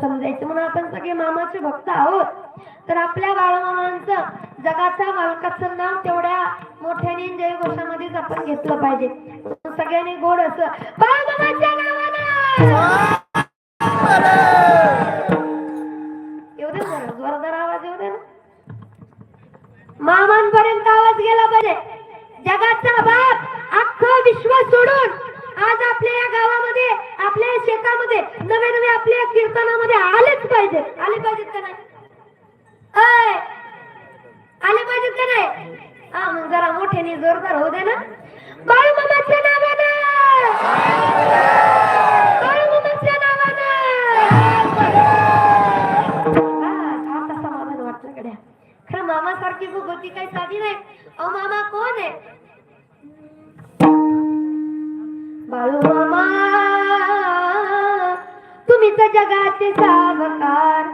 समजायचं. म्हणून आपण सगळे मामाचे भक्त आहोत. तर आपल्या बाळमामांचं जगाच्या मालकाचं नाव तेवढ्या मोठ्याने जय घोषामध्येच आपण घेतलं पाहिजे. सगळ्यांनी गोड असं बाळमामाच्या नावानं! येऊ दे जोरदार आवाज येऊ दे ना. मामांपर्यंत आवाज गेला पाहिजे. जगाचा बाप अख्खं विश्व सोडून आज आपल्या या गावामध्ये आपल्या या शेतामध्ये नवे नवे आपल्या या कीर्तनामध्ये आलेच पाहिजे आले पाहिजेत का नाही अय, आले पाहिजेत का नाही? हा मग जरा मोठ्याने जोरदार होऊ दे ना. बाळू मामाच्या नावानं. हा, आता होती काही साधी नाही. अहो मामा कोण आहे? बाळू मामा तुम्ही तर जगाचे सावकार.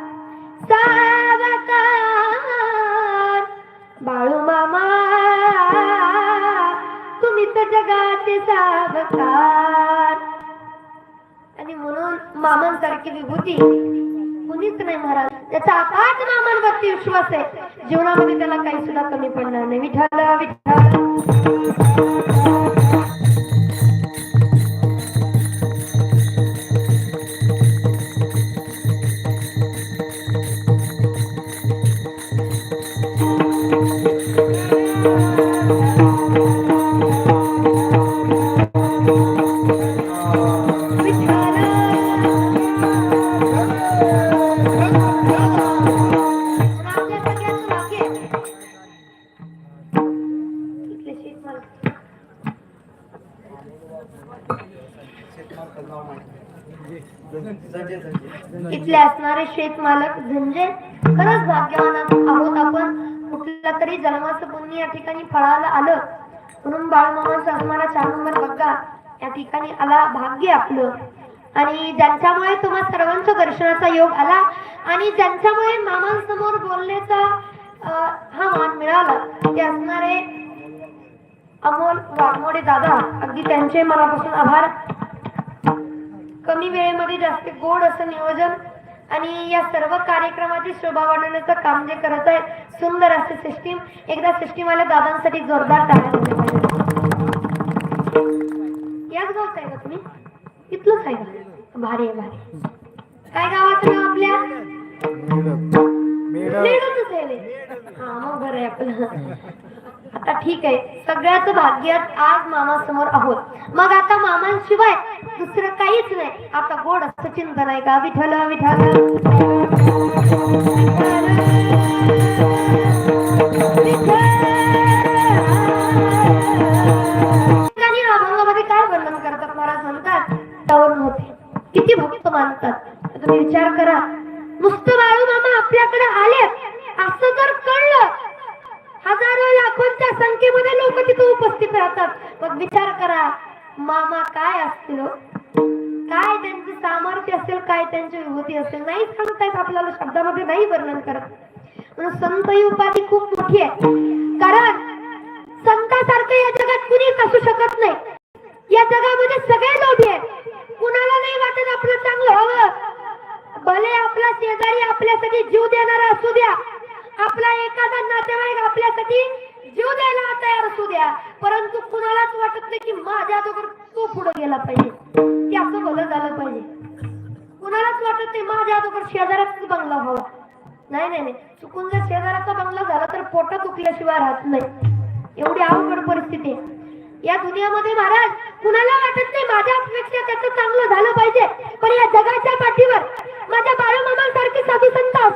तुम्ही जगाचे सावकार आणि म्हणून मामांसारखी विभूती कुणीच नाही महाराज. त्याचा अफाट मामांवरती विश्वास आहे. जीवनामध्ये त्याला काही सुद्धा कमी पडणार नाही. विठाला Thank you. इथले असणारे शेत मालक झंजे खरंच भाग्यवान आहोत आपण. कुठल्या तरी जन्माचं पुण्य या ठिकाणी फळाला आलं. म्हणून बाळमामांचा असणारा चार नंबर बघा. या ठिकाणी आला भाग्य आपलं. आणि ज्यांच्यामुळे तुम्हा सर्वांच्या दर्शनाचा योग आला आणि ज्यांच्यामुळे मामांसमोर बोलण्याचा हा मान मिळाला ते असणारे अमोल वाघमोडे दादा. अगदी त्यांचे मनापासून आभार. कमी वेळेमध्ये जास्त गोड असं नियोजन आणि या सर्व कार्यक्रमाची शोभा वाढवण्याचं काम जे करत आहे सुंदर असं सिस्टीम एकदा सिस्टीम आल्या दादांसाठी जोरदार. याच गावचं आहे का तुम्ही. इथलंच आहे. का भारी आहे भारी काय गावाचं नाव आपल्या? आहे. हा मग बरं आहे आपलं. आता ठीक आहे. सगळ्याच भाग्यात आज मामा समोर आहोत. मग आता मामांशिवाय दुसरं काहीच नाही. आता गोड असं चिंतन आहे का? विठल विठल अभंगामध्ये काय वर्णन करतात महाराज म्हणतात? त्यावरून होते किती भक्त मानतात. तुम्ही विचार करा. नुसतं बाळू मामा आपल्याकडे आले असं जर कळलं हजारो लाखोंच्या संख्येमध्ये लोक तिथे उपस्थित राहतात. मग विचार करा मामा काय असतील हो? काय त्यांचे सामर्थ्य असेल काय त्यांची विभूती असेल नाही सांगतायत आपल्याला शब्दामध्ये नाही वर्णन करत. म्हणून संत ही उपाधी खूप मोठी आहे. कारण संतासारखं या जगात कुणीच असू शकत नाही. या जगामध्ये सगळे लोभी आहेत. कुणाला नाही वाटत आपलं चांगलं हवं. भले आपला शेजारी आपल्यासाठी जीव देणारा असू द्या. आपला आपल्यासाठी जीव द्यायला तयार असू द्या. परंतु कुणालाच वाटत नाही की माझ्या अगोदर तो पुढे गेला पाहिजे. की असं भलं झालं पाहिजे. कुणालाच वाटत नाही माझ्या अगोदर शेजाऱ्याचाच बंगला व्हावा. नाही नाही नाही. चुकून जर शेजाराचा बंगला झाला तर पोट दुखल्याशिवाय राहत नाही. एवढी अवघड परिस्थिती आहे. या दुनियामध्ये महाराज कुणाला वाटत नाही माझ्या अपेक्षा त्याचं चांगलं झालं पाहिजे. पण या जगाच्या पाठीवर माझ्या बाळूमामांसारखे साधू संत